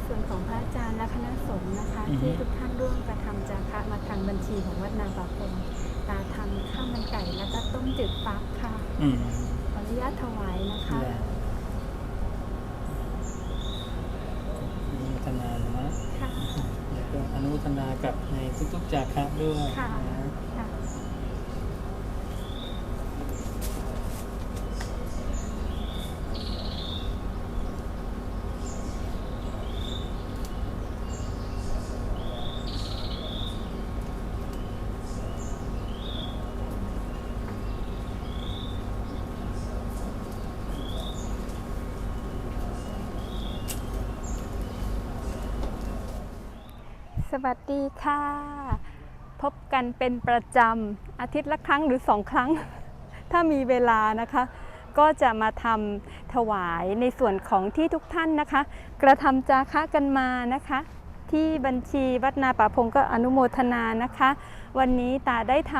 อาจารย์และคณะสงฆ์นะคะ อือฮึ ที่ทุกท่านร่วมกระทำจาคะมาทางบัญชีของวัดนาป่าพงตาทำข้าวมันไก่แล้วก็ต้มจืดฟักค่ะอืมขออนุญาตถวายนะคะ ได้อนุโมทนานะค่ะ แล้วก็อนุโมทนากับในทุกๆจาคะด้วยค่ะ นะ ค่ะ สวัสดีค่ะ พบกันเป็นประจำ อาทิตย์ละครั้งหรือสองครั้ง ถ้ามีเวลานะคะ ก็จะมาทำถวายในส่วนของที่ทุกท่านนะคะ กระทำจาคะกันมานะคะ ที่บัญชีวัดนาป่าพงก็อนุโมทนานะคะ วันนี้ตาได้ท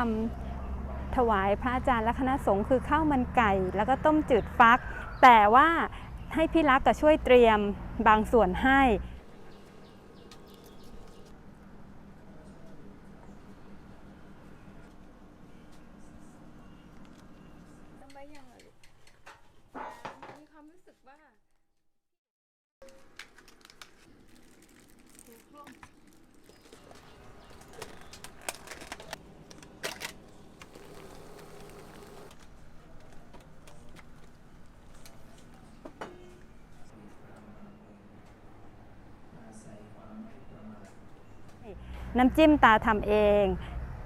ำถวายพระอาจารย์และคณะสงฆ์คือข้าวมันไก่ แล้วก็ต้มจืดฟัก แต่ว่าให้พี่รักก็ช่วยเตรียมบางส่วนให้ ทำไมยังอะลูกมีความรู้สึกว่า น้ำจิ้มตาทำเอง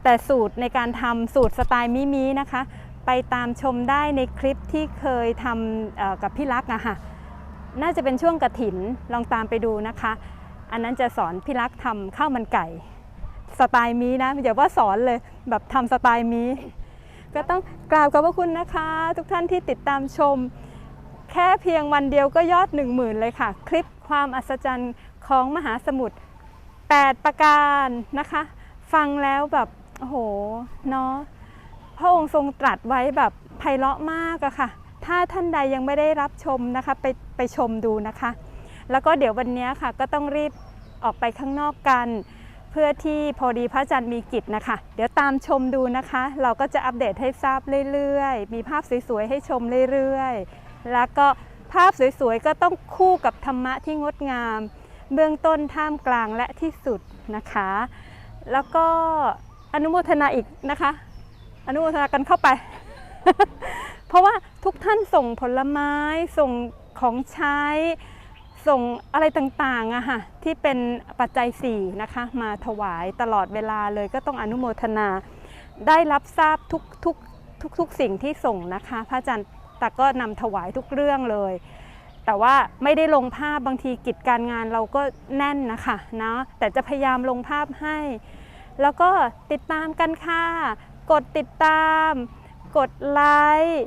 แต่สูตรในการทำสูตรสไตล์มิมินะคะ ไปตามชมได้ในคลิปที่เคยทำกับพี่รักอะค่ะน่าจะเป็นช่วงกระถินลองตามไปดูนะคะ อันนั้นจะสอนพี่รักทำข้าวมันไก่สไตล์มีนะอย่าว่าสอนเลยแบบทำสไตล์มีก็ต้องกราบขอบพระคุณนะคะ ทุกท่านที่ติดตามชม แค่เพียงวันเดียวก็ยอด 1 0,000 เลยค่ะ คลิปความอัศจรรย์ของมหาสมุทร 8 ประการนะคะ ฟังแล้วแบบโอ้โหเนาะพระองค์ทรงตรัสไว้แบบไพเราะมากอะค่ะ ถ้าท่านใดยังไม่ได้รับชมนะคะไปไปชมดูนะคะ แล้วก็เดี๋ยววันนี้ค่ะก็ต้องรีบออกไปข้างนอกกัน เพื่อที่พอดีพระอาจารย์มีกิจนะคะ เดี๋ยวตามชมดูนะคะ เราก็จะอัปเดตให้ทราบเรื่อยๆ มีภาพสวยๆให้ชมเรื่อยๆ แล้วก็ภาพสวยๆก็ต้องคู่กับธรรมะที่งดงาม เบื้องต้นท่ามกลางและที่สุดนะคะ แล้วก็อนุโมทนาอีกนะคะ อนุโมทนากันเข้าไป เพราะว่าทุกท่านส่งผลไม้ส่งของใช้ส่งอะไรต่างๆอะค่ะที่เป็นปัจจัย4นะคะมาถวายตลอดเวลาเลยก็ต้องอนุโมทนา ได้รับทราบทุกทุกทุกทุกสิ่งที่ส่งนะคะ พระอาจารย์แต่ก็นำถวายทุกเรื่องเลย แต่ว่าไม่ได้ลงภาพบางทีกิจการงานเราก็แน่นนะคะนะแต่จะพยายามลงภาพให้ แล้วก็ติดตามกันค่ะ กดติดตาม กดไลค์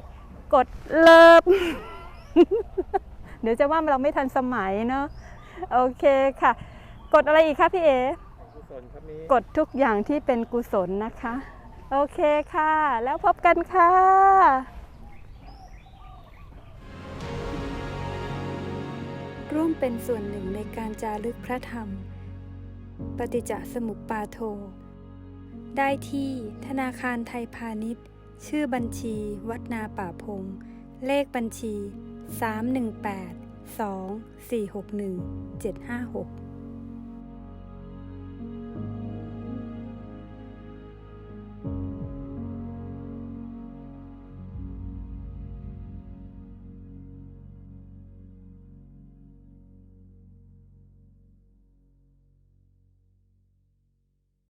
กดเลิฟเดี๋ยวจะว่าเราไม่ทันสมัยเนาะโอเคค่ะ กดอะไรอีกคะพี่เอกุศลครับนี้กดทุกอย่างที่เป็นกุศลนะคะ โอเคค่ะ แล้วพบกันค่ะ ร่วมเป็นส่วนหนึ่งในการจารึกพระธรรม ปฏิจจสมุปปาโท ได้ที่ธนาคารไทยพาณิชย์ ชื่อบัญชี วัดนาป่าพง เลขบัญชี 318 2461 756